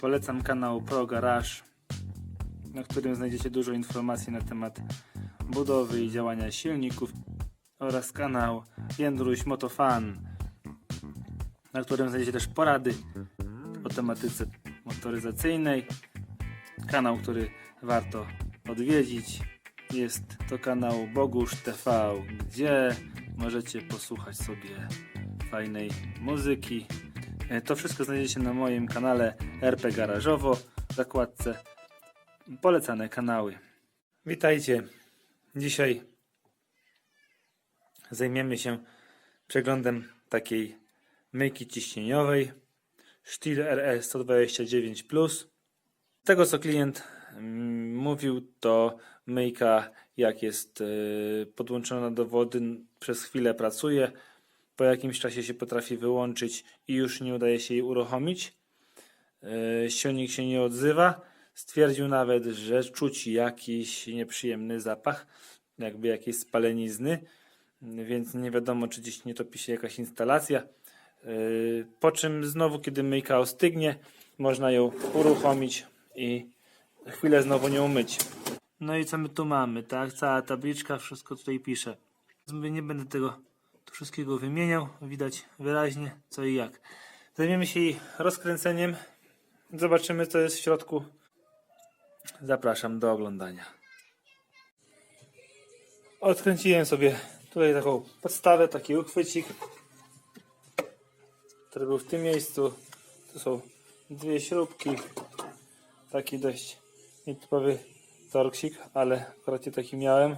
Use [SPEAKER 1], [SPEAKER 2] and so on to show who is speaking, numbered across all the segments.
[SPEAKER 1] Polecam kanał Pro Garage, na którym znajdziecie dużo informacji na temat budowy i działania silników oraz kanał Jędruś Motofan, na którym znajdziecie też porady o tematyce motoryzacyjnej. Kanał, który warto odwiedzić. Jest to kanał Bogusz TV, gdzie możecie posłuchać sobie fajnej muzyki. E, To wszystko znajdziecie na moim kanale RP Garażowo w zakładce polecane kanały. Witajcie. Dzisiaj zajmiemy się przeglądem takiej myjki ciśnieniowej Stihl RS 129 Plus. Z tego co klient mm, mówił, to myjka jak jest y, podłączona do wody przez chwilę pracuje, po jakimś czasie się potrafi wyłączyć i już nie udaje się jej uruchomić. Y, Silnik się nie odzywa. Stwierdził nawet, że czuć jakiś nieprzyjemny zapach, jakby jakiejś spalenizny, więc nie wiadomo, czy gdzieś nie topi się jakaś instalacja. Yy, Po czym znowu, kiedy myjka ostygnie, można ją uruchomić i chwilę znowu nią myć. No i co my tu mamy, tak? Cała tabliczka, wszystko tutaj pisze. Nie będę tego tu wszystkiego wymieniał, widać wyraźnie co i jak. Zajmiemy się jej rozkręceniem, zobaczymy co jest w środku. Zapraszam do oglądania. Odkręciłem sobie tutaj taką podstawę, taki uchwycik który był w tym miejscu. Tu są dwie śrubki. Taki dość nietypowy torksik, ale akurat taki miałem.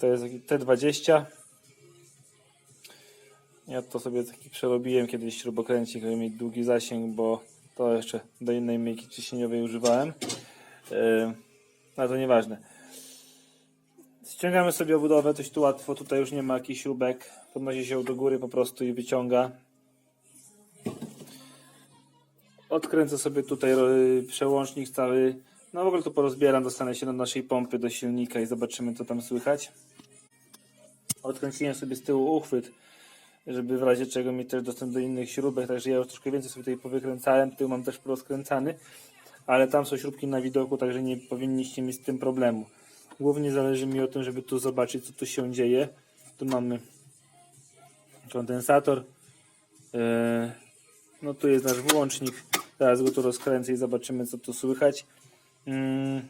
[SPEAKER 1] To jest taki T20. Ja to sobie taki przerobiłem kiedyś śrubokręcik, żeby mieć długi zasięg, bo to jeszcze do innej myjki ciśnieniowej używałem. Yy, ale to nieważne. Ściągamy sobie obudowę, dość tu łatwo. Tutaj już nie ma jakichś śrubek. Podnosi się do góry po prostu i wyciąga. Odkręcę sobie tutaj y, przełącznik cały. No w ogóle to porozbieram, dostanę się do naszej pompy, do silnika i zobaczymy co tam słychać. Odkręciłem sobie z tyłu uchwyt, żeby w razie czego mieć też dostęp do innych śrubek, także ja już troszkę więcej sobie tutaj powykręcałem. Tył mam też porozkręcany, ale tam są śrubki na widoku, także nie powinniście mieć z tym problemu. Głównie zależy mi o tym, żeby tu zobaczyć co tu się dzieje. Tu mamy kondensator. Yy, no tu jest nasz włącznik. Zaraz go tu rozkręcę i zobaczymy co tu słychać. Mm,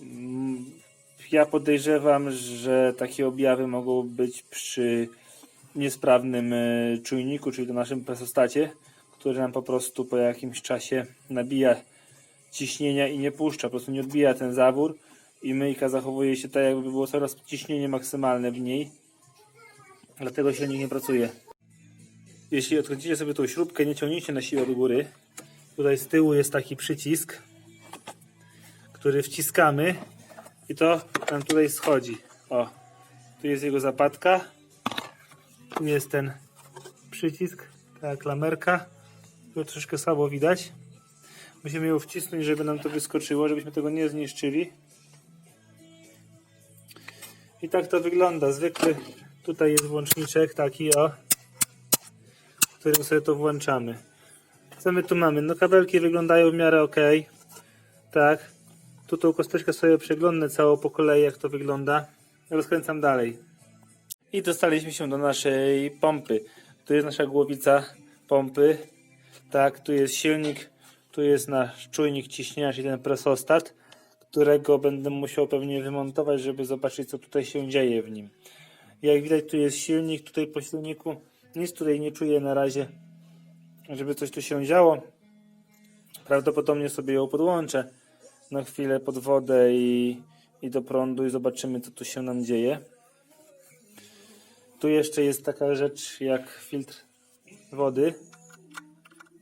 [SPEAKER 1] mm, Ja podejrzewam, że takie objawy mogą być przy niesprawnym e, czujniku, czyli to naszym presostacie, który nam po prostu po jakimś czasie nabija ciśnienia i nie puszcza, po prostu nie odbija ten zawór i myjka zachowuje się tak jakby było coraz ciśnienie maksymalne w niej. Dlatego silnik nie pracuje. Jeśli odkręcicie sobie tą śrubkę, nie ciągnijcie na siłę do góry. Tutaj z tyłu jest taki przycisk, który wciskamy i to nam tutaj schodzi. O, tu jest jego zapadka. Tu jest ten przycisk, ta klamerka. Tu troszkę słabo widać. Musimy ją wcisnąć, żeby nam to wyskoczyło, żebyśmy tego nie zniszczyli. I tak to wygląda. Zwykły tutaj jest włączniczek taki o którym sobie to włączamy. Co my tu mamy? No kabelki wyglądają w miarę ok. Tak. Tu tą kosteczkę sobie przeglądnę całą po kolei jak to wygląda. Rozkręcam dalej. I dostaliśmy się do naszej pompy. Tu jest nasza głowica pompy. Tak, tu jest silnik. Tu jest nasz czujnik ciśnienia, czyli ten presostat, którego będę musiał pewnie wymontować, żeby zobaczyć co tutaj się dzieje w nim. Jak widać tu jest silnik, tutaj po silniku nic tutaj nie czuję na razie, żeby coś tu się działo. Prawdopodobnie sobie ją podłączę na chwilę pod wodę i, i do prądu i zobaczymy co tu się nam dzieje. Tu jeszcze jest taka rzecz jak filtr wody.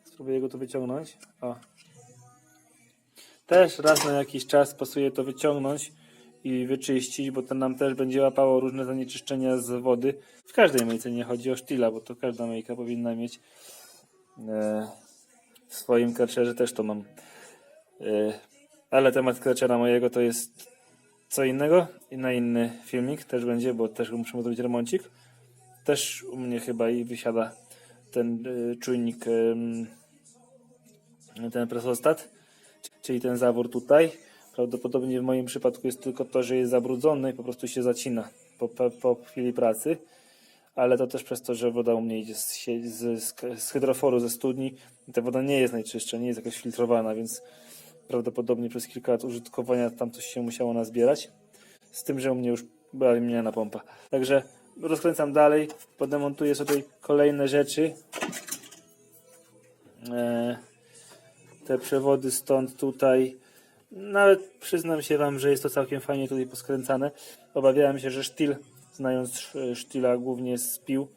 [SPEAKER 1] Spróbuję go tu wyciągnąć. O. Też raz na jakiś czas pasuje to wyciągnąć i wyczyścić, bo to nam też będzie łapało różne zanieczyszczenia z wody. W każdej myjce nie chodzi o sztila, bo to każda myjka powinna mieć. E, w swoim karczerze też to mam. E, ale temat karczera mojego to jest co innego i na inny filmik też będzie, bo też muszę mu zrobić remoncik. Też u mnie chyba i wysiada ten e, czujnik ten presostat, czyli ten zawór tutaj. Prawdopodobnie w moim przypadku jest tylko to, że jest zabrudzony i po prostu się zacina po, po, po chwili pracy. Ale to też przez to, że woda u mnie idzie z, z, z hydroforu, ze studni. I ta woda nie jest najczystsza, nie jest jakoś filtrowana, więc prawdopodobnie przez kilka lat użytkowania tam coś się musiało nazbierać. Z tym, że u mnie już była wymieniana pompa. Także rozkręcam dalej, podemontuję sobie kolejne rzeczy. E, te przewody stąd tutaj. Nawet przyznam się Wam, że jest to całkiem fajnie tutaj poskręcane. Obawiałem się, że sztil, znając e, sztila głównie z pił,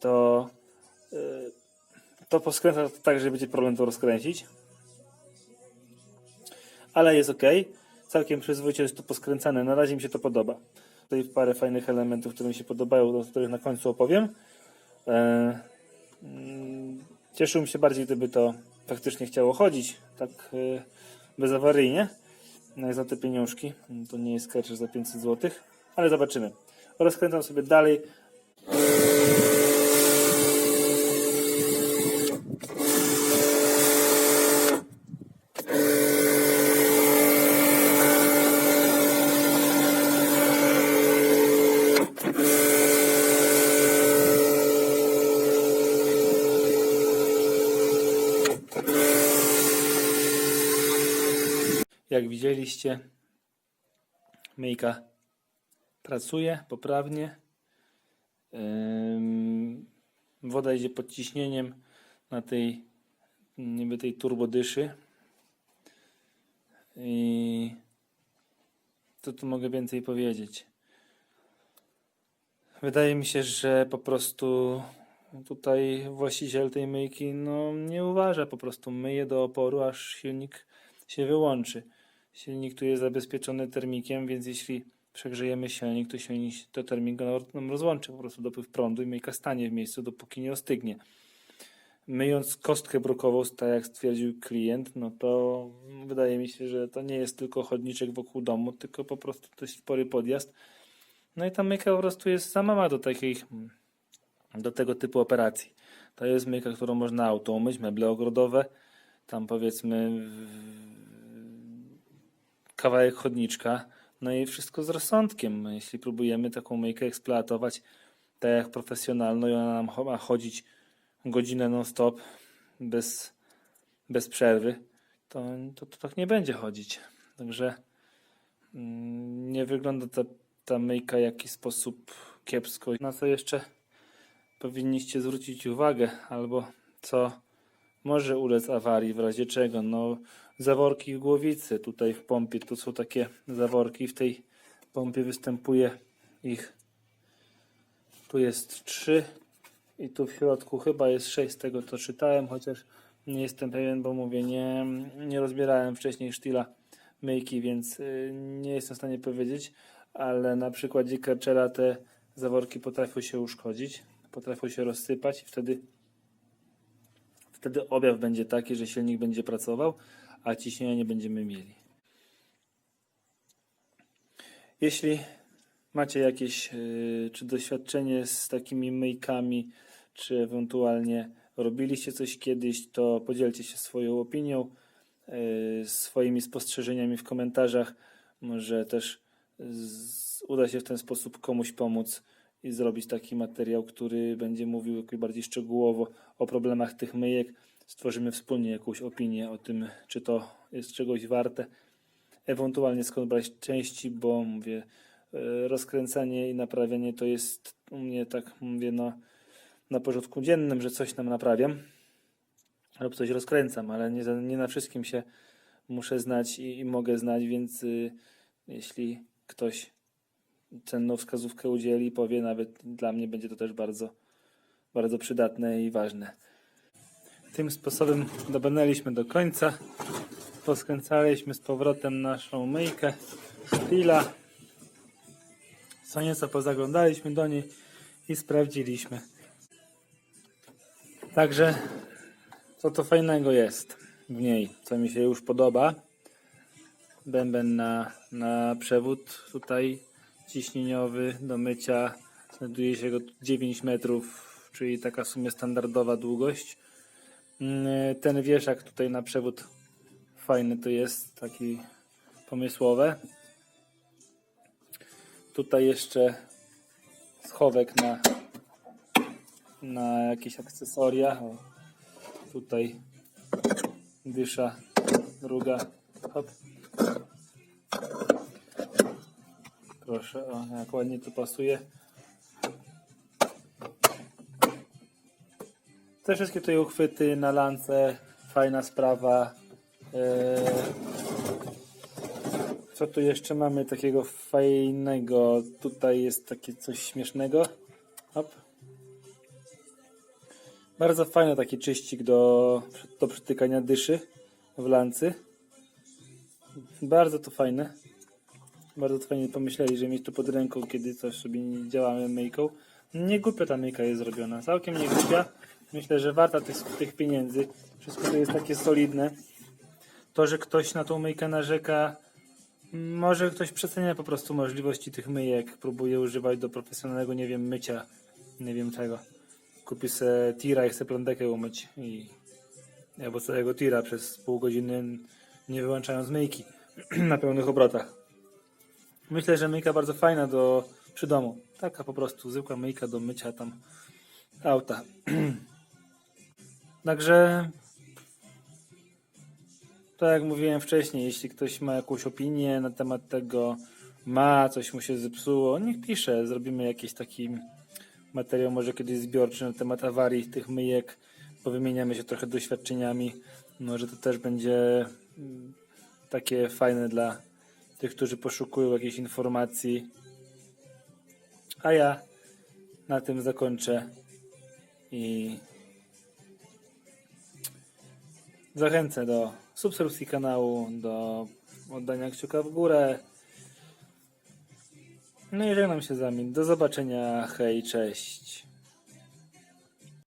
[SPEAKER 1] to, e, to poskręca tak, że będzie problem to rozkręcić. Ale jest ok. Całkiem przyzwoicie jest to poskręcane. Na razie mi się to podoba. Tutaj parę fajnych elementów, które mi się podobają, o których na końcu opowiem. E, mm, Cieszyłbym się bardziej, gdyby to faktycznie chciało chodzić, tak e, bezawaryjnie, no, za te pieniążki. To nie jest sketch za 500 zł, ale zobaczymy. Rozkręcam sobie dalej. Jak widzieliście, myjka pracuje poprawnie. Woda idzie pod ciśnieniem na tej niby tej turbodyszy. I co tu mogę więcej powiedzieć? Wydaje mi się, że po prostu tutaj właściciel tej myjki no, nie uważa, po prostu myje do oporu, aż silnik się wyłączy. Silnik tu jest zabezpieczony termikiem, więc jeśli przegrzejemy silnik, to silnik to termik go nam rozłączy po prostu dopływ prądu i myjka stanie w miejscu, dopóki nie ostygnie. Myjąc kostkę brukową, tak jak stwierdził klient, no to wydaje mi się, że to nie jest tylko chodniczek wokół domu, tylko po prostu dość spory podjazd. No i ta myjka po prostu jest za mała do takich, do tego typu operacji. To jest myjka, którą można auto umyć, meble ogrodowe, tam powiedzmy kawałek chodniczka, no i wszystko z rozsądkiem. Jeśli próbujemy taką myjkę eksploatować tak jak profesjonalną i ona nam ma chodzić godzinę non-stop bez, bez przerwy, to, to, to tak nie będzie chodzić. Także mm, nie wygląda ta, ta myjka w jakiś sposób kiepsko. Na co jeszcze powinniście zwrócić uwagę, albo co może ulec awarii, w razie czego. No, zaworki w głowicy tutaj w pompie, tu są takie zaworki, w tej pompie występuje ich, tu jest trzy i tu w środku chyba jest sześć z tego co czytałem, chociaż nie jestem pewien, bo mówię, nie, nie rozbierałem wcześniej sztila myjki, więc y, nie jestem w stanie powiedzieć, ale na przykładzie Karchera te zaworki potrafią się uszkodzić, potrafią się rozsypać i wtedy wtedy objaw będzie taki, że silnik będzie pracował, a ciśnienia nie będziemy mieli. Jeśli macie jakieś yy, czy doświadczenie z takimi myjkami, czy ewentualnie robiliście coś kiedyś, to podzielcie się swoją opinią, yy, swoimi spostrzeżeniami w komentarzach. Może też uda się w ten sposób komuś pomóc i zrobić taki materiał, który będzie mówił jakoś bardziej szczegółowo o problemach tych myjek. Stworzymy wspólnie jakąś opinię o tym, czy to jest czegoś warte. Ewentualnie skąd brać części, bo mówię, e, rozkręcanie i naprawianie to jest u mnie tak, mówię, no, na porządku dziennym, że coś tam naprawiam lub coś rozkręcam, ale nie, nie na wszystkim się muszę znać i, i mogę znać, więc y, jeśli ktoś cenną wskazówkę udzieli, powie, nawet dla mnie będzie to też bardzo, bardzo przydatne i ważne. Tym sposobem dobrnęliśmy do końca. Poskręcaliśmy z powrotem naszą myjkę Stila. Co nieco pozaglądaliśmy do niej i sprawdziliśmy. Także co to fajnego jest w niej, co mi się już podoba. Bęben na, na przewód tutaj ciśnieniowy do mycia. Znajduje się go 9 metrów, czyli taka w sumie standardowa długość. Mm, Ten wieszak tutaj na przewód fajny to jest, taki pomysłowe. Tutaj jeszcze schowek na, na jakieś akcesoria. O, tutaj dysza druga. Hop. Proszę, o, jak ładnie to pasuje. Te wszystkie tutaj uchwyty na lance, fajna sprawa. Eee, co tu jeszcze mamy takiego fajnego? Tutaj jest takie coś śmiesznego. Hop. Bardzo fajny taki czyścik do, do przytykania dyszy w lancy. Bardzo to fajne. Bardzo fajnie pomyśleli, że mieć to pod ręką, kiedy coś sobie nie działamy myjką. Nie głupia ta myjka jest zrobiona. Całkiem nie głupia. Myślę, że warta tych, tych pieniędzy. Wszystko to jest takie solidne. To, że ktoś na tą myjkę narzeka, może ktoś przecenia po prostu możliwości tych myjek. Próbuje używać do profesjonalnego, nie wiem, mycia. Nie wiem czego. Kupi se tira i chce plądekę umyć. I... Albo całego tira przez pół godziny nie wyłączając myjki na pełnych obrotach. Myślę, że myjka bardzo fajna do przy domu. Taka po prostu zwykła myjka do mycia tam auta. Także tak jak mówiłem wcześniej, jeśli ktoś ma jakąś opinię na temat tego, ma, coś mu się zepsuło, niech pisze, zrobimy jakiś taki materiał, może kiedyś zbiorczy na temat awarii tych myjek, powymieniamy się trochę doświadczeniami, może to też będzie mm, takie fajne dla tych, którzy poszukują jakiejś informacji. A ja na tym zakończę i zachęcę do subskrypcji kanału, do oddania kciuka w górę. No i żegnam się z wami. Do zobaczenia. Hej, cześć.